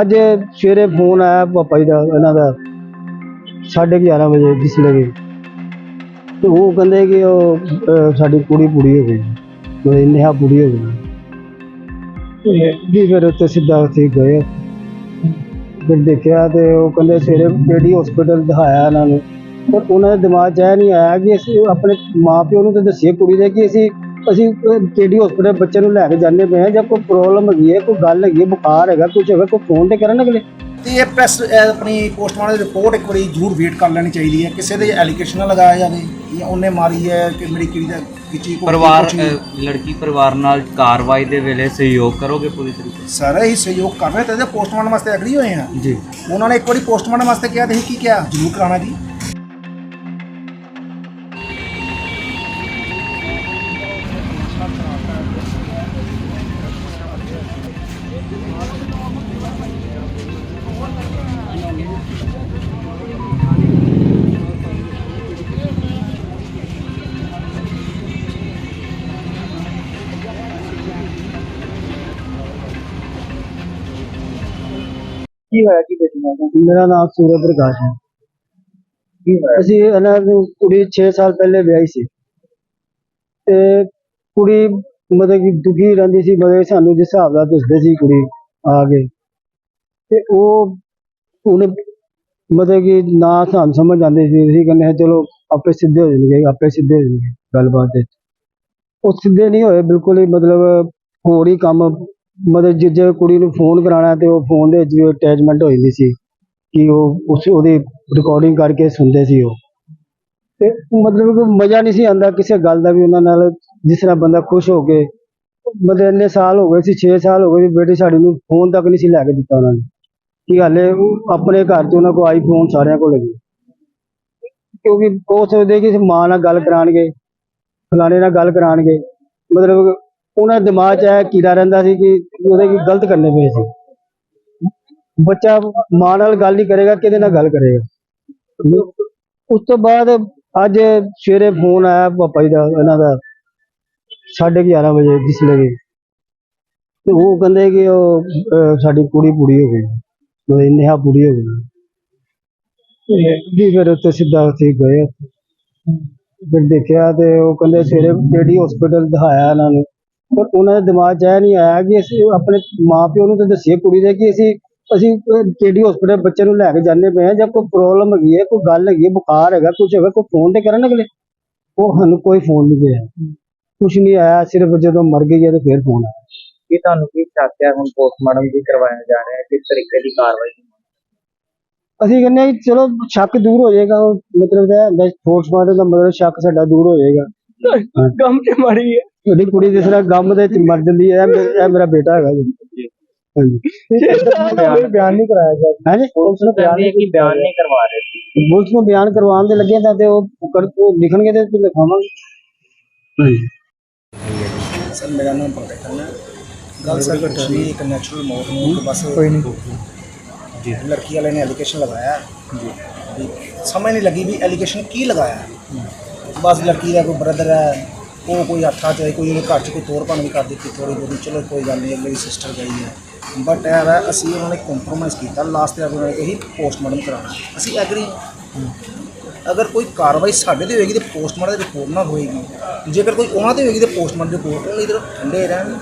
ਅੱਜ ਸਵੇਰੇ ਫੋਨ ਆਇਆ ਪਾਪਾ ਜੀ ਦਾ ਇਹਨਾਂ ਦਾ 11:30 ਵਜੇ ਜਿਸ ਲਗੇ ਤੇ ਉਹ ਕਹਿੰਦੇ ਕਿ ਉਹ ਅਹ, ਸਾਡੀ ਕੁੜੀ ਪੂਰੀ ਹੋ ਗਈ। ਉਹ ਨਿਹਾ ਪੂਰੀ ਹੋ ਗਈ। ਤੇ ਜੀ ਫਿਰ ਉੱਥੇ ਸਿੱਧਾ ਉੱਥੇ ਗਏ। ਫਿਰ ਦੇਖਿਆ ਤੇ ਉਹ ਕਹਿੰਦੇ ਸਵੇਰੇ ਕਿਹੜੀ ਹਸਪੀਟਲ ਦਿਖਾਇਆ ਇਹਨਾਂ ਨੂੰ। ਪਰ ਉਹਨਾਂ ਦੇ ਦਿਮਾਗ 'ਚ ਇਹ ਨਹੀਂ ਆਇਆ ਕਿ ਅਸੀਂ ਆਪਣੇ ਮਾਪਿਓ ਨੂੰ ਤਾਂ ਦੱਸੀਏ ਕੁੜੀ ਦੇ ਕਿ ਅਸੀਂ ਅਸੀਂ ਕਿਹੜੀ ਹਸਪੀਟਲ ਬੱਚੇ ਨੂੰ ਲੈ ਕੇ ਜਾਂਦੇ ਪਏ ਹਾਂ ਜਾਂ ਕੋਈ ਪ੍ਰੋਬਲਮ ਹੈਗੀ ਹੈ ਕੋਈ ਗੱਲ ਹੈਗੀ ਹੈ ਬੁਖਾਰ ਹੈਗਾ ਕੁਝ ਹੈਗਾ ਕੋਈ ਫੋਨ ਤੇ ਕਰਨ ਅਗਲੇ ਤੇ ਇਹ ਪ੍ਰੈਸ ਆਪਣੀ ਪੋਸਟਮਾਰਟਮ ਦੀ ਰਿਪੋਰਟ ਇੱਕ ਵਾਰੀ ਜ਼ਰੂਰ ਵੇਟ ਕਰ ਲੈਣੀ ਚਾਹੀਦੀ ਹੈ। ਕਿਸੇ ਦੇ ਐਲੀਗੇਸ਼ਨ ਨਾ ਲਗਾਇਆ ਜਾਵੇ ਕਿ ਉਹਨੇ ਮਾਰੀ ਹੈ ਕਿ ਮੇਰੀ ਕੁੜੀ ਦਾ ਕਿਚੀ ਕੋ ਪਰਿਵਾਰ ਲੜਕੀ ਪਰਿਵਾਰ ਨਾਲ ਕਾਰਵਾਈ ਦੇ ਵੇਲੇ ਸਹਿਯੋਗ ਕਰੋਗੇ ਪੂਰੀ ਤਰੀਕੇ ਸਾਰਾ ਹੀ ਸਹਿਯੋਗ ਕਰ ਰਹੇ ਤੇ ਪੋਸਟਮਾਰਟਮ ਵਾਸਤੇ ਐਗਰੀ ਹੋਏ ਆ? ਜੀ। ਉਹਨਾਂ ਨੇ ਇੱਕ ਵਾਰੀ ਪੋਸਟਮਾਰਟਮ ਵਾਸਤੇ ਕਿਹਾ ਤੇ ਕੀ ਕਿਹਾ? ਜ਼ਰੂਰ ਕਰਾਉਣਾ ਜੀ। ਕੀ ਹੋਇਆ? ਕੀ ਬੇਟਾ ਮੇਰਾ ਨਾਮ ਸੂਰਜ ਪ੍ਰਕਾਸ਼ ਹੈ। ਕੀ ਹੋਇਆ? ਅਸੀਂ ਇਹਨਾਂ ਨੂੰ ਕੁੜੀ 6 ਸਾਲ ਪਹਿਲੇ ਵਿਆਹੀ ਸੀ। ਤੇ ਕੁੜੀ ਮਤਲਬ ਕਿ ਦੁਖੀ ਰਹਿੰਦੀ ਸੀ ਮਤਲਬ ਸਾਨੂੰ ਜਿਸ ਹਿਸਾਬ ਨਾਲ ਦੱਸਦੇ ਸੀ ਕੁੜੀ ਆ ਕੇ ਤੇ ਉਹ ਹੁਣ ਮਤਲਬ ਕਿ ਨਾ ਸਾਨੂੰ ਸਮਝ ਆਉਂਦੀ ਸੀ। ਅਸੀਂ ਕਹਿੰਦੇ ਹਾਂ ਚਲੋ ਆਪੇ ਸਿੱਧੇ ਹੋ ਜਾਣਗੇ ਆਪੇ ਸਿੱਧੇ ਹੋ ਜਾਣਗੇ ਗੱਲਬਾਤ ਵਿੱਚ। ਉਹ ਸਿੱਧੇ ਨਹੀਂ ਹੋਏ ਬਿਲਕੁਲ ਹੀ ਮਤਲਬ ਹੋਰ ਹੀ ਕੰਮ ਮਤਲਬ ਜੇ ਜੇ ਕੁੜੀ ਨੂੰ ਫੋਨ ਕਰਾਉਣਾ ਤੇ ਉਹ ਫੋਨ ਦੇ ਵਿੱਚ ਵੀ ਅਟੈਚਮੈਂਟ ਹੋ ਜਾਂਦੀ ਸੀ ਕਿ ਉਹ ਉਸ ਉਹਦੀ ਰਿਕਾਰਡਿੰਗ ਕਰਕੇ ਸੁਣਦੇ ਸੀ ਉਹ। ਤੇ ਮਤਲਬ ਕਿ ਮਜ਼ਾ ਨਹੀਂ ਸੀ ਆਉਂਦਾ ਕਿਸੇ ਗੱਲ ਦਾ ਵੀ ਉਹਨਾਂ ਨਾਲ, ਜਿਸ ਤਰ੍ਹਾਂ ਬੰਦਾ ਖੁਸ਼ ਹੋ ਕੇ, ਮਤਲਬ ਇੰਨੇ ਸਾਲ ਹੋ ਗਏ ਸੀ 6 ਸਾਲ ਹੋ ਗਏ ਸੀ ਬੇਟੇ ਸਾਡੀ ਨੂੰ ਫੋਨ ਤੱਕ ਨਹੀਂ ਸੀ ਲੈ ਕੇ ਦਿੱਤਾ ਉਹਨਾਂ ਨੇ। ਕਿ ਹਾਲੇ ਆਪਣੇ ਘਰ 'ਚ ਉਹਨਾਂ ਕੋਲ ਆਈਫੋਨ ਸਾਰਿਆਂ ਕੋਲ ਹੈਗੇ। ਕਿਉਂਕਿ ਉਹ ਸੋਚਦੇ ਕਿ ਮਾਂ ਨਾਲ ਗੱਲ ਕਰਾਣਗੇ ਫਲਾਣੇ ਨਾਲ ਗੱਲ ਕਰਾਣਗੇ ਮਤਲਬ ਉਹਨਾਂ ਦਿਮਾਗ 'ਚ ਇਹ ਕੀੜਾ ਰਹਿੰਦਾ ਸੀ ਕਿ ਉਹਦੇ ਕੀ ਗਲਤ ਕਰਨੇ ਪਏ ਸੀ। ਬੱਚਾ ਮਾਂ ਨਾਲ ਗੱਲ ਨਹੀਂ ਕਰੇਗਾ, ਕਿਹਦੇ ਨਾਲ ਗੱਲ ਕਰੇਗਾ? ਉਸ ਤੋਂ ਬਾਅਦ ਅੱਜ ਸਵੇਰੇ ਫੋਨ ਆਇਆ ਪਾਪਾ ਜੀ ਦਾ, ਇਹਨਾਂ ਦਾ 11:30 ਵਜੇ ਜਿਸ ਲਗੇ ਤੇ ਉਹ ਕਹਿੰਦੇ ਕਿ ਉਹ ਸਾਡੀ ਕੁੜੀ ਪੂਰੀ ਹੋ ਗਈ। ਮਤਲਬ ਨਿਹਾ ਪੂਰੀ ਹੋ ਗਈ। ਤੇ ਫਿਰ ਉੱਥੇ ਸਿੱਧਾ ਉੱਥੇ ਗਏ। ਫਿਰ ਦੇਖਿਆ ਤੇ ਉਹ ਕਹਿੰਦੇ ਸਵੇਰੇ ਕਿਹੜੀ ਹਸਪੀਟਲ ਦਿਖਾਇਆ ਇਹਨਾਂ ਨੂੰ। ਪਰ ਉਹਨਾਂ ਦੇ ਦਿਮਾਗ 'ਚ ਇਹ ਨਹੀਂ ਆਇਆ ਕਿ ਅਸੀਂ ਆਪਣੇ ਮਾਪਿਓ ਨੂੰ ਤਾਂ ਦੱਸੀਏ ਕੁੜੀ ਦੇ ਕਿ ਅਸੀਂ ਅਸੀਂ ਕਿਹੜੀ ਹਸਪੀਟਲ ਬੱਚੇ ਨੂੰ ਲੈ ਕੇ ਜਾਂਦੇ ਪਏ ਹਾਂ ਜਾਂ ਕੋਈ ਪ੍ਰੋਬਲਮ ਹੈਗੀ ਹੈ ਕੋਈ ਗੱਲ ਹੈਗੀ ਹੈ ਬੁਖਾਰ ਹੈਗਾ ਕੁਝ ਹੈਗਾ ਕੋਈ ਫੋਨ ਤੇ ਕਰਨ ਅਗਲੇ? ਉਹ ਸਾਨੂੰ ਕੋਈ ਫੋਨ ਨਹੀਂ ਪਿਆ ਕੁਝ ਨਹੀਂ ਆਇਆ ਸਿਰਫ ਜਦੋਂ ਮਰ ਗਈ ਹੈ ਤੇ ਫਿਰ ਫੋਨ ਆਇਆ। ਕਿ ਤੁਹਾਨੂੰ ਕੀ ਸ਼ੱਕ ਹੈ ਹੁਣ ਪੋਸਟਮਾਰਟਮ ਵੀ ਕਰਵਾਇਆ ਜਾ ਰਿਹਾ ਹੈ ਕਿਸ ਤਰੀਕੇ ਦੀ ਕਾਰਵਾਈ? ਅਸੀਂ ਕਹਿੰਦੇ ਚਲੋ ਸ਼ੱਕ ਦੂਰ ਹੋ ਜਾਏਗਾ ਮਤਲਬ ਇਹ ਹੁੰਦਾ ਪੋਸਟਮਾਰਟਮ ਦਾ ਮਤਲਬ ਸ਼ੱਕ ਸਾਡਾ ਦੂਰ ਹੋ ਜਾਏਗਾ। ਗਮ ਤੇ ਮਾਰੀ ਹੈ। ਤੁਹਾਡੀ ਕੁੜੀ ਜਿਸ ਤਰ੍ਹਾਂ ਗਮ ਦੇ ਵਿੱਚ ਮਰ ਜਾਂਦੀ ਹੈ ਇਹ ਮੇ- ਇਹ ਮੇਰਾ ਬੇਟਾ ਹੈਗਾ ਜੀ। ਹਾਂਜੀ। ਬਿਆਨ ਬਿਆਨ ਨਹੀਂ ਕਰਾਇਆ ਗਿਆ। ਹਾਂਜੀ? ਪੁਲਿਸ ਨੂੰ ਬਿਆਨ ਨਹੀਂ ਕਰਵਾ ਰਹੇ ਸੀ। ਪੁਲਿਸ ਨੂੰ ਬਿਆਨ ਕਰਵਾਉਣ ਦੇ ਲੱਗੇ ਤਾਂ ਤੇ ਉਹ ਕਰ ਉਹ ਲਿਖਣਗੇ ਤੇ ਲਿਖਾਵਾਂਗੇ। ਹਾਂਜੀ। ਸਰ ਮੇਰਾ ਨਾਮ ਪੰਕਜ ਖੰਨਾ ਹੈ। ਗੱਲ ਸਰ ਨਹੀਂ ਇੱਕ ਨੈਚੁਰਲ ਮੌਤ ਨੂੰ ਇੱਕ ਬਸ ਕੋਈ ਨਹੀਂ। ਜੀ। ਲੜਕੀ ਵਾਲੇ ਨੇ ਐਲੀਗੇਸ਼ਨ ਲਗਾਇਆ। ਜੀ। ਸਮਝ ਨਹੀਂ ਲੱਗੀ ਵੀ ਐਲੀਗੇਸ਼ਨ ਕੀ ਲਗਾਇਆ। ਹੈ। ਬਸ ਲੜਕੀ ਦਾ ਕੋਈ ਬ੍ਰਦਰ ਹੈ, ਉਹ ਕੋਈ ਹੱਥਾਂ 'ਚ ਕੋਈ ਉਹਦੇ ਘਰ 'ਚ ਕੋਈ ਤੋੜ ਭੰਨ ਕਰ ਦਿੱਤੀ ਥੋੜੀ ਬਹੁਤੀ, ਚਲੋ ਕੋਈ ਗੱਲ ਨਹੀਂ, ਅਗਲੀ ਸਿਸਟਰ ਗਈ ਹੈ। ਬਟ ਇਹ ਹੈ, ਅਸੀਂ ਉਹਨਾਂ ਨੇ ਕੰਪਰੋਮਾਈਜ਼ ਕੀਤਾ ਲਾਸਟ ਤੇ ਉਹਨਾਂ ਨੇ ਕਹੀ ਪੋਸਟਮਾਰਟਮ ਕਰਾਉਣਾ। ਅਸੀਂ ਐਗਰੀ ਅਗਰ ਕੋਈ ਕਾਰਵਾਈ ਸਾਡੇ ਤੇ ਹੋਏਗੀ ਤੇ ਪੋਸਟਮਾਰਟਮ ਦੀ ਰਿਪੋਰਟ ਨਾਲ ਹੋਏਗੀ। ਜੇਕਰ ਕੋਈ ਉਹਨਾਂ ਤੇ ਹੋਏਗੀ ਤੇ ਪੋਸਟਮਾਰਟਮ ਦੀ ਰਿਪੋਰਟ ਉਹ ਇਧਰ ਠੰਡੇ ਰਹਿਣ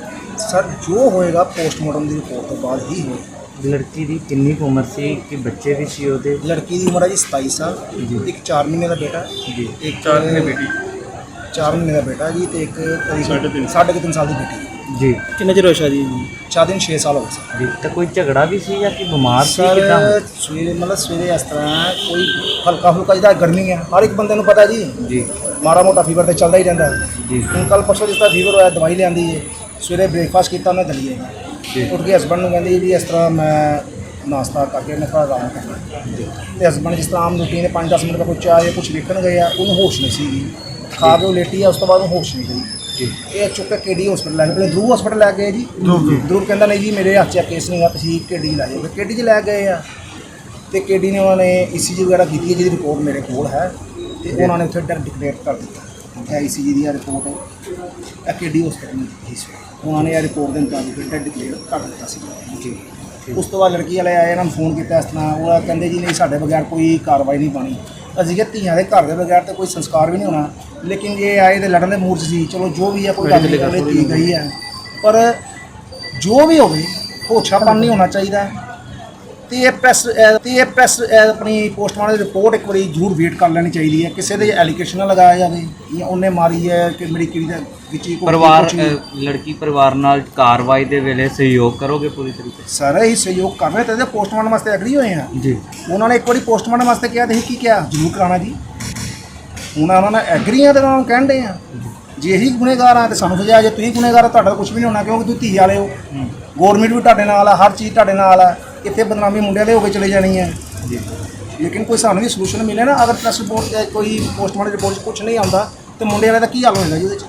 ਸਰ ਜੋ ਹੋਏਗਾ ਪੋਸਟਮਾਰਟਮ ਦੀ ਰਿਪੋਰਟ ਤੋਂ ਬਾਅਦ ਹੀ ਹੋਏਗਾ। ਲੜਕੀ ਦੀ ਕਿੰਨੀ ਕੁ ਉਮਰ ਸੀ ਕਿ ਬੱਚੇ ਵੀ ਸੀ ਉਹਦੇ? ਲੜਕੀ ਦੀ ਉਮਰ ਹੈ ਜੀ 27 ਸਾਲ। ਇੱਕ 4 ਮਹੀਨੇ ਦਾ ਬੇਟਾ। ਜੀ। ਇੱਕ 4 ਮਹੀਨੇ ਬੇਟੀ। 4 ਮਹੀਨੇ ਦਾ ਬੇਟਾ ਜੀ ਤੇ ਇੱਕ 3.5 ਸਾਢੇ ਕੁ ਤਿੰਨ ਸਾਲ ਦੀ ਬੇਟੀ। ਜੀ। ਕਿੰਨੇ ਚਿਰ ਹੋਇਆ ਸ਼ਾਦੀ? ਚਾਰ ਦਿਨ 6 ਸਾਲ ਹੋ ਗਏ ਸਰ। ਜੀ। ਤਾਂ ਕੋਈ ਝਗੜਾ ਵੀ ਸੀ ਜਾਂ ਕਿ ਬਿਮਾਰ ਸੀ ਕਿਦਾਂ? ਸਰ ਸਵੇਰੇ ਮਤਲਬ ਸਵੇਰੇ ਇਸ ਤਰ੍ਹਾਂ ਕੋਈ ਹਲਕਾ ਫੁਲਕਾ ਜਿਹਦਾ ਗਰਮੀ ਹੈ ਹਰ ਇੱਕ ਬੰਦੇ ਨੂੰ ਪਤਾ ਜੀ। ਜੀ। ਮਾੜਾ ਮੋਟਾ ਫੀਵਰ ਤੇ ਚੱਲਦਾ ਹੀ ਰਹਿੰਦਾ। ਹੈ ਜੀ। ਹੁਣ ਕੱਲ ਪਰਸੋਂ ਜਿਸ ਤਰ੍ਹਾਂ ਫੀਵਰ ਹੋਇਆ ਦਵਾਈ ਲਿਆਂਦੀ ਹੈ ਸਵੇਰੇ ਬ੍ਰੇਕਫਾਸਟ ਕੀਤਾ ਉਹਨੇ ਦਲੀਏ। ਜੀ। ਉੱਠ ਕੇ ਹਸਬੰਡ ਨੂੰ ਕਹਿੰਦੀ ਵੀ ਇਸ ਤਰ੍ਹਾਂ ਮੈਂ ਨਾਸ਼ਤਾ ਕਰਕੇ ਮੈਂ ਥੋੜ੍ਹਾ ਆਰਾਮ ਕਰਨਾ ਤੇ ਹਸਬੰਡ ਜਿਸ ਤਰ੍ਹਾਂ ਆਮ ਰੂਟੀਨ 5-10 ਮਿੰਟ ਦਾ ਕੋਈ ਚਾਹ ਜਾਂ ਕੁਝ ਵੇਖਣ ਗਏ ਆ ਉਹਨੂੰ ਹੋਸ਼ ਨਹੀਂ ਸੀਗੀ। ਖਾ ਕੇ ਉਹ ਲੇਟੀ ਆ ਉਸ ਤੋਂ ਬਾਅਦ ਉਹਨੂੰ ਹੋਸ਼ ਨਹੀਂ ਗਈ ਜੀ। ਇਹ ਚੁੱਕ ਕੇ ਕਿਹੜੀ ਹਸਪੀਟਲ ਲੈ ਗਏ? ਪਹਿਲੇ ਧਰੂਵ ਹਸਪੀਟਲ ਲੈ ਗਏ ਜੀ। ਧਰੂਵ ਕਹਿੰਦਾ ਨਹੀਂ ਜੀ ਮੇਰੇ ਹੱਥ 'ਚ ਕੇਸ ਨਹੀਂ ਆ ਤੁਸੀਂ ਕਿਹੜੀ ਲੈ ਜਾਓ? ਕਿਹੜੀ 'ਚ ਲੈ ਗਏ ਆ? ਤੇ ਕਿਹੜੀ ਨੇ ਉਹਨਾਂ ਨੇ ਈਸੀਜੀ ਵਗੈਰਾ ਕੀਤੀ ਹੈ ਜਿਹਦੀ ਰਿਪੋਰਟ ਮੇਰੇ ਕੋਲ ਹੈ। ਤੇ ਉਹਨਾਂ ਨੇ ਉੱਥੇ ਡਰ ਡਿਕਲੇਅਰ ਕਰ ਦਿੱਤਾ। ਇਹ ਈਸੀਜੀ ਦੀ ਰਿਪੋਰਟ ਕਿਹੜੀ ਹਸਪੀਟਲ ਨੇ ਦਿੱਤੀ ਸੀ? ਉਹਨਾਂ ਨੇ ਇਹ ਰਿਪੋਰਟ ਦੇ ਮੁਤਾਬਿਕ ਡਰ ਡਿਕਲੇਅਰ ਕਰ ਦਿੱਤਾ ਸੀ। ਜੀ। ਉਸ ਤੋਂ ਬਾਅਦ ਲੜਕੀ ਵਾਲੇ ਆਏ ਇਹਨਾਂ ਨੂੰ ਫੋਨ ਕੀਤਾ ਇਸ ਤਰ੍ਹਾਂ। ਉਹ ਕਹਿੰਦੇ ਜੀ ਨਹੀਂ ਸਾਡੇ ਬਗੈਰ ਕੋਈ ਕਾਰਵਾਈ ਨਹੀਂ ਪਾਣੀ ਅਸੀਂ ਕਿਹਾ ਧੀਆਂ ਦੇ ਘਰ ਦੇ ਬਗੈਰ ਤੇ ਕੋਈ ਸੰਸਕਾਰ ਵੀ ਨਹੀਂ ਹੋਣਾ। ਲੇਕਿਨ ਇਹ ਆਏ ਤੇ ਲੜਨ ਦੇ ਮੂਡ ਸੀ ਚਲੋ ਜੋ ਵੀ ਹੈ ਕੋਈ ਗੱਲ ਨਹੀਂ ਗਈ ਹੈ ਪਰ ਜੋ ਵੀ ਹੋਵੇ ਹੋਛਾਪਨ ਨਹੀਂ ਹੋਣਾ ਚਾਹੀਦਾ। ਤੇ ਇਹ ਪ੍ਰੈਸ ਤੇ ਇਹ ਪ੍ਰੈਸ ਆਪਣੀ ਪੋਸਟਮਾਰਟਮ ਦੀ ਰਿਪੋਰਟ ਇੱਕ ਵਾਰੀ ਜ਼ਰੂਰ ਵੇਟ ਕਰ ਲੈਣੀ ਚਾਹੀਦੀ ਹੈ। ਕਿਸੇ ਦੇ ਐਲੀਗੇਸ਼ਨ ਨਾ ਲਗਾਇਆ ਜਾਵੇ ਜਾਂ ਉਹਨੇ ਮਾਰੀ ਹੈ ਕਿ ਮੇਰੀ ਕੁੜੀ ਦਾ ਵਿੱਚ ਹੀ ਕੋਈ ਪਰਿਵਾਰ ਕੁਛ ਨਹੀਂ। ਅ, ਲੜਕੀ ਪਰਿਵਾਰ ਨਾਲ ਕਾਰਵਾਈ ਦੇ ਵੇਲੇ ਸਹਿਯੋਗ ਕਰੋਗੇ ਪੂਰੀ ਤਰੀਕੇ ਸਾਰੇ ਹੀ ਸਹਿਯੋਗ ਕਰ ਰਹੇ ਤੇ ਪੋਸਟਮਾਰਟਮ ਵਾਸਤੇ ਐਗਰੀ ਹੋਏ ਆ। ਜੀ। ਉਹਨਾਂ ਨੇ ਇੱਕ ਵਾਰੀ ਪੋਸਟਮਾਰਟਮ ਵਾਸਤੇ ਕਿਹਾ ਤੇ ਅਸੀਂ ਕੀ ਕਿਹਾ? ਜ਼ਰੂਰ ਕਰਾਉਣਾ ਜੀ। ਹੁਣ ਉਹਨਾਂ ਨੇ ਐਗਰੀ ਆ ਤੇ ਉਹਨਾਂ ਨੂੰ ਕਹਿੰਦੇ ਆ। ਜੇ। ਇਹੀ ਗੁਨੇਗਾਰ ਆ ਤੇ ਸਾਨੂੰ ਸਜ਼ਾ ਜੇ ਤੁਸੀਂ ਗੁਨੇਗਾਰ ਆ ਤੁਹਾਡਾ ਕੁਝ ਵੀ ਨਹੀਂ ਹੋਣਾ ਕਿਉਂਕਿ ਤੁਸੀਂ ਧੀ ਵਾਲੇ ਹੋ। ਗਵਰਨਮੈਂਟ ਵੀ ਤੁਹਾਡੇ ਨਾਲ ਆ ਹਰ ਚੀਜ਼ ਤੁਹਾਡੇ ਨਾਲ ਆ। ਇੱਥੇ ਬਦਨਾਮੀ ਮੁੰਡਿਆਂ ਦੇ ਹੋ ਕੇ ਚਲੇ ਜਾਣੀ ਹੈ। ਜੀ। ਲੇਕਿਨ ਕੋਈ ਸਾਨੂੰ ਵੀ ਸੋਲੂਸ਼ਨ ਮਿਲੇ ਨਾ ਅਗਰ ਪ੍ਰੈਸ ਰਿਪੋਰਟ ਤੇ ਕੋਈ ਪੋਸਟਮਾਰਟਮ ਰਿਪੋਰਟ ਕੁਝ ਨਹੀਂ ਆਉਂਦਾ ਤੇ ਮੁੰਡੇ ਵਾਲੇ ਦਾ ਕੀ ਹਾਲ ਹੋਏਗਾ ਜੀ ਉਹਦੇ 'ਚ?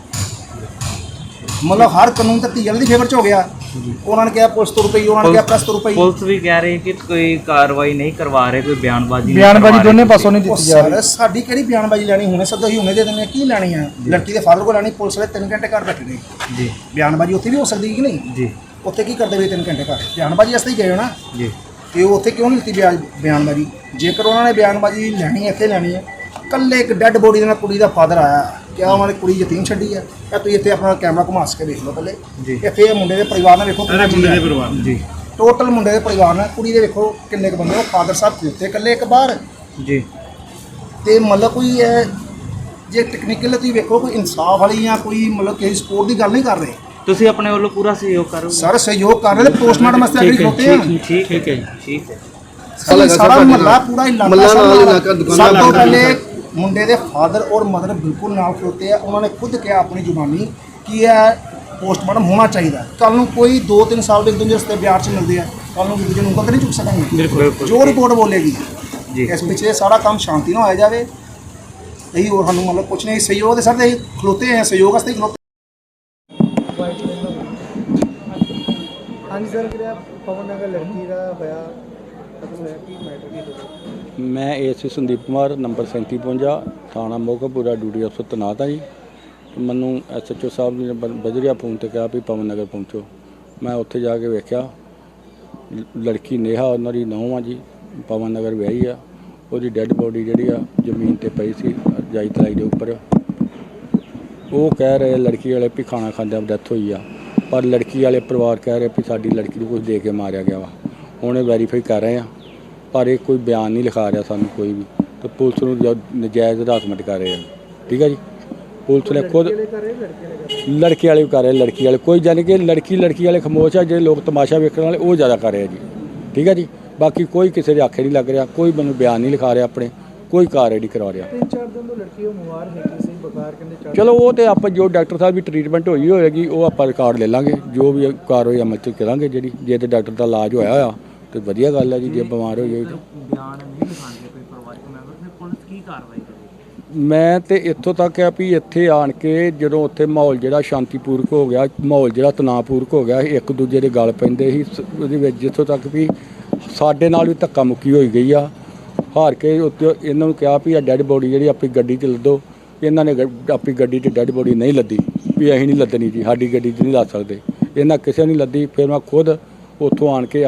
ਮਤਲਬ ਹਰ ਕਾਨੂੰਨ ਤਾਂ ਧੀ ਵਾਲੇ ਦੀ ਫੇਵਰ 'ਚ ਹੋ ਗਿਆ। ਉਹਨਾਂ ਨੇ ਕਿਹਾ ਪੁਲਿਸ ਤੋਂ ਰੁਪਈ ਉਹਨਾਂ ਨੇ ਕਿਹਾ ਪ੍ਰੈਸ ਤੋਂ ਰੁਪਈ ਪੁਲਿਸ ਵੀ ਕਹਿ ਰਹੀ ਹੈ ਕਿ ਕੋਈ ਕਾਰਵਾਈ ਨਹੀਂ ਕਰਵਾ ਰਹੇ ਕੋਈ ਬਿਆਨਬਾਜ਼ੀ ਨਹੀਂ ਬਿਆਨਬਾਜ਼ੀ ਦੋਨੇ। ਪਾਸੋਂ ਨਹੀਂ ਦਿੱਤੀ ਜਾ ਰਹੀ। ਸਾਡੀ ਕਿਹੜੀ ਬਿਆਨਬਾਜ਼ੀ ਲੈਣੀ? ਹੁਣੇ ਸਦਾ ਹੀ ਹੁਣੇ ਦੇ ਦਿੰਦੇ ਆ ਕੀ ਲੈਣੀ ਆ? ਲੜਕੀ ਦੇ ਫਾਦਰ ਕੋਲ ਲੈਣੀ ਪੁਲਿਸ ਵਾਲੇ 3 ਘੰਟੇ ਘਰ ਬੈਠੇ ਨੇ। ਜੀ। ਬਿਆਨਬਾਜ਼ੀ ਉੱਥੇ ਵੀ ਹੋ ਸਕਦੀ ਕਿ ਨਹੀਂ? ਜੀ। ਉੱਥੇ ਕੀ ਕਰਦੇ ਵੇ 3 ਘੰਟੇ ਘਰ? ਬਿਆਨਬਾਜ਼ੀ ਵਾਸਤੇ ਹੀ ਗਏ ਹੋ ਨਾ? ਜੀ। ਤੇ ਉਹ ਉੱਥੇ ਕਿਉਂ ਨਹੀਂ ਦਿੱਤੀ ਬਿਆ- ਬਿਆਨਬਾਜ਼ੀ? ਜੇਕਰ ਉਹਨਾਂ ਨੇ ਬਿਆਨਬਾਜ਼ੀ ਲੈਣੀ ਹੈ ਇੱਥੇ ਲੈਣੀ ਹੈ ਕੱਲੇ ਇੱਕ ਡੈੱਡ ਬੋਡੀ ਦੇ ਨਾਲ ਕੁੜੀ ਦਾ ਫਾਦਰ ਆਇਆ ਕਿਆ ਉਹਨਾਂ ਨੇ ਕੁੜੀ ਯਤੀਮ ਛੱਡੀ ਹੈ? ਇਹ ਤੁਸੀਂ ਇੱਥੇ ਆਪਣਾ ਕੈਮਰਾ ਘੁਮਾ ਕੇ ਵੇਖ ਲਓ ਪਹਿਲੇ। ਜੀ। ਇੱਥੇ ਇਹ ਮੁੰਡੇ ਦੇ ਪਰਿਵਾਰ ਨਾਲ ਵੇਖੋ ਮੁੰਡੇ ਦੇ ਪਰਿਵਾਰ ਜੀ। ਟੋਟਲ ਮੁੰਡੇ ਦੇ ਪਰਿਵਾਰ ਨਾਲ ਕੁੜੀ ਦੇ ਵੇਖੋ ਕਿੰਨੇ ਕੁ ਬੰਦੇ ਉਹ ਫਾਦਰ ਸਾਹਿਬ ਖਲੋਤੇ ਇਕੱਲੇ ਇੱਕ ਬਾਹਰ। ਜੀ। ਤੇ ਮਤਲਬ ਕੋਈ ਇਹ ਜੇ ਟੈਕਨੀਕਲ ਤੁਸੀਂ ਵੇਖੋ ਕੋਈ ਇਨਸਾਫ ਵਾਲੀ ਜਾਂ ਕੋਈ ਮਤਲਬ ਕਿਸੇ ਸਪੋਰਟ ਦੀ ਗੱਲ ਨਹੀਂ ਕਰ ਰਹੇ। ਤੁਸੀਂ ਆਪਣੇ ਵੱਲੋਂ ਪੂਰਾ ਸਹਿਯੋਗ ਕਰੋਗੇ? ਸਰ ਸਹਿਯੋਗ ਕਰ ਰਹੇ ਤੇ ਪੋਸਟਮਾਰਟਮ ਵਾਸਤੇ ਅਗਲੀ ਖਲੋਤੇ ਆ। ਠੀਕ ਹੈ ਜੀ ਠੀਕ ਹੈ। ਸਾਰਾ ਸਾਰਾ ਮਹੱਲਾ ਪੂਰਾ ਇਲਾਕਾ ਮਹੱਲਾ ਨਾਲ ਇਲਾਕਾ ਦੁਕਾਨਾਂ ਸਭ ਤੋਂ ਪਹਿਲੇ ਮੁੰਡੇ ਦੇ ਫਾਦਰ ਔਰ ਮਦਰ ਬਿਲਕੁਲ ਨਾਲ ਖਲੋਤੇ ਆ। ਉਹਨਾਂ ਨੇ ਖੁਦ ਕਿਹਾ ਆਪਣੀ ਜ਼ੁਬਾਨੀ ਕਿ ਇਹ ਪੋਸਟਮਾਰਟਮ ਹੋਣਾ ਚਾਹੀਦਾ। ਕੱਲ ਨੂੰ ਕੋਈ 2-3 ਸਾਲ ਦੇ ਇੱਕ ਦੂਜੇ ਰਸਤੇ ਬਿਆਰ ਚ ਮਿਲਦੇ ਆ। ਕੱਲ ਨੂੰ ਦੂਜੇ ਨੂੰ ਉਂਗਲ ਨਹੀਂ ਚੁੱਕ ਸਕਾਂਗੇ। ਬਿਲਕੁਲ ਜੋ ਰਿਪੋਰਟ ਬੋਲੇਗੀ। ਜੀ। ਇਸ ਪਿੱਛੇ ਸਾਰਾ ਕੰਮ ਸ਼ਾਂਤੀ ਨਾਲ ਹੋਇਆ ਜਾਵੇ। ਇਹੀ ਹੋਰ ਸਾਨੂੰ ਮਤਲਬ ਕੁਝ ਨਹੀਂ। ਸਹਿਯੋਗ ਦੇ ਸਰ ਦੇ ਖਲੋਤੇ ਆ। ਸਹਿਯੋਗ ਵਾਸਤੇ ਖਲੋਤੇ ਹਾਂਜੀ ਸਰ ਕਿਹੜਾ ਪਵਨ ਨਗਰ ਲੜਕੀ ਦਾ ਹੋਇਆ। ਮੈਂ ਏਸੀ ਸੰਦੀਪ ਕੁਮਾਰ, ਨੰਬਰ 3752 ਥਾਣਾ ਮੋਗਪੁਰਾ ਡਿਊਟੀ ਅਫਸਰ ਤੈਨਾਤ ਹਾਂ ਜੀ। ਮੈਨੂੰ ਐਸਐਚਓ ਸਾਹਿਬ ਨੇ ਬ- ਬਜਰੀਆ ਫੋਨ ਤੇ ਕਿਹਾ ਵੀ ਪਵਨ ਨਗਰ ਪਹੁੰਚੋ। ਮੈਂ ਉੱਥੇ ਜਾ ਕੇ ਵੇਖਿਆ। ਲ- ਲੜਕੀ ਨੇਹਾ ਉਹਨਾਂ ਦੀ ਨੌਂ ਆ ਜੀ। ਪਵਨ ਨਗਰ ਵਿਆਹੀ ਆ। ਉਹਦੀ ਡੈੱਡ ਬੋਡੀ ਜਿਹੜੀ ਆ, ਜ਼ਮੀਨ ਤੇ ਪਈ ਸੀ ਜਾਈ ਤਲਾਈ ਦੇ ਉੱਪਰ। ਉਹ ਕਹਿ ਰਹੇ ਲੜਕੀ ਵਾਲੇ ਵੀ ਖਾਣਾ ਖਾਂਦਿਆਂ ਡੈਥ ਹੋਈ ਆ। ਪਰ ਲੜਕੀ ਵਾਲੇ ਪਰਿਵਾਰ ਕਹਿ ਰਹੇ ਵੀ ਸਾਡੀ ਲੜਕੀ ਨੂੰ ਕੁਝ ਦੇ ਕੇ ਮਾਰਿਆ ਗਿਆ ਵਾ। ਹੁਣ ਇਹ ਵੈਰੀਫਾਈ ਕਰ ਰਹੇ ਆ। ਪਰ ਇਹ ਕੋਈ ਬਿਆਨ ਨਹੀਂ ਲਿਖਾ ਰਿਹਾ ਸਾਨੂੰ ਕੋਈ ਵੀ। ਤੇ ਪੁਲਿਸ ਨੂੰ ਜ- ਨਜਾਇਜ਼ ਹਰਾਸਮੈਂਟ ਕਰ ਰਹੇ ਆ। ਠੀਕ ਹੈ ਜੀ? ਪੁਲਿਸ ਨੇ ਖੁਦ ਲੜਕੀ ਵਾਲੇ ਵੀ ਕਰ ਰਹੇ ਲੜਕੀ ਵਾਲੇ। ਕੋਈ ਜਾਣੀ ਕਿ ਲੜਕੀ ਲੜਕੀ ਵਾਲੇ ਖਮੋਸ਼ ਆ ਜਿਹੜੇ ਲੋਕ ਤਮਾਸ਼ਾ ਵੇਖਣ ਵਾਲੇ ਉਹ ਜ਼ਿਆਦਾ ਕਰ ਰਹੇ ਆ ਜੀ। ਠੀਕ ਹੈ ਜੀ? ਬਾਕੀ ਕੋਈ ਕਿਸੇ ਦੇ ਆਖੇ ਨਹੀਂ ਲੱਗ ਰਿਹਾ ਕੋਈ ਮੈਨੂੰ ਬਿਆਨ ਨਹੀਂ ਲਿਖਾ ਰਿਹਾ ਆਪਣੇ। ਕੋਈ ਕਾਰਵਾਈ ਨਹੀਂ ਕਰਵਾ ਰਿਹਾ। ਤਿੰਨ ਚਾਰ ਦਿਨ ਤੋਂ ਲੜਕੀ ਉਹ ਮੁਵਾਰ ਹੈ ਕਿ ਸਹੀ ਬਕਾਰ ਕਹਿੰਦੇ ਚਾਰ ਚਲੋ ਉਹ ਤੇ ਆਪਾਂ ਜੋ ਡਾਕਟਰ ਸਾਹਿਬ ਦੀ ਟ੍ਰੀਟਮੈਂਟ ਹੋਈ ਹੋਏਗੀ ਉਹ ਆਪਾਂ ਰਿਕਾਰਡ ਲੈ ਲਾਂਗੇ। ਜੋ ਵੀ ਕਾਰਵਾਈ ਅਮਲ ਚ ਕਰਾਂਗੇ ਜਿਹੜੀ। ਜੇ ਤੇ ਡਾਕਟਰ ਦਾ ਇਲਾਜ ਹੋਇਆ ਹੋਇਆ ਤੇ ਵਧੀਆ ਗੱਲ ਹੈ ਜੀ ਜੇ ਬਿਮਾਰ ਹੋਈ ਹੋਈ ਤਾਂ। ਬਿਆਨ ਨਹੀਂ ਲਿਖਾਉਂਦੇ ਕੋਈ ਪਰਿਵਾਰਕ ਮੈਂਬਰ ਫਿਰ ਪੁਲਿਸ ਕੀ ਕਾਰਵਾਈ ਕਰੇਗੀ? ਮੈਂ ਤੇ ਇੱਥੋਂ ਤੱਕ ਆ ਵੀ ਇੱਥੇ ਆਣ ਕੇ ਜਦੋਂ ਉੱਥੇ ਮਾਹੌਲ ਜਿਹੜਾ ਸ਼ਾਂਤੀਪੂਰਕ ਹੋ ਗਿਆ ਮਾਹੌਲ ਜਿਹੜਾ ਤਣਾਅਪੂਰਕ ਹੋ ਗਿਆ ਇੱਕ ਦੂਜੇ ਦੇ ਗਲ ਪੈਂਦੇ ਸੀ ਸ- ਉਹਦੇ ਵਿੱਚ ਜਿੱਥੋਂ ਤੱਕ ਵੀ ਸਾਡੇ ਨਾਲ ਵੀ ਧੱਕਾ ਮੁੱਕੀ ਹੋਈ ਗਈ ਆ। ਹਾਰ ਕੇ ਉੱਤੇ ਇਹਨਾਂ ਨੂੰ ਕਿਹਾ ਵੀ ਆ ਡੈੱਡ ਬੋਡੀ ਜਿਹੜੀ ਆਪਣੀ ਗੱਡੀ 'ਚ ਲੱਦੋ, ਇਹਨਾਂ ਨੇ ਗ- ਆਪਣੀ ਗੱਡੀ 'ਚ ਡੈੱਡ ਬੋਡੀ ਨਹੀਂ ਲੱਦੀ, ਵੀ ਅਸੀਂ ਨਹੀਂ ਲੱਦਣੀ ਜੀ, ਸਾਡੀ ਗੱਡੀ 'ਚ ਨਹੀਂ ਲੱਦ ਸਕਦੇ। ਇਹਨਾਂ ਕਿਸੇ ਨਹੀਂ ਲੱਦੀ, ਫਿਰ ਮੈਂ ਖੁਦ ਉੱਥੋਂ ਆਣ ਕੇ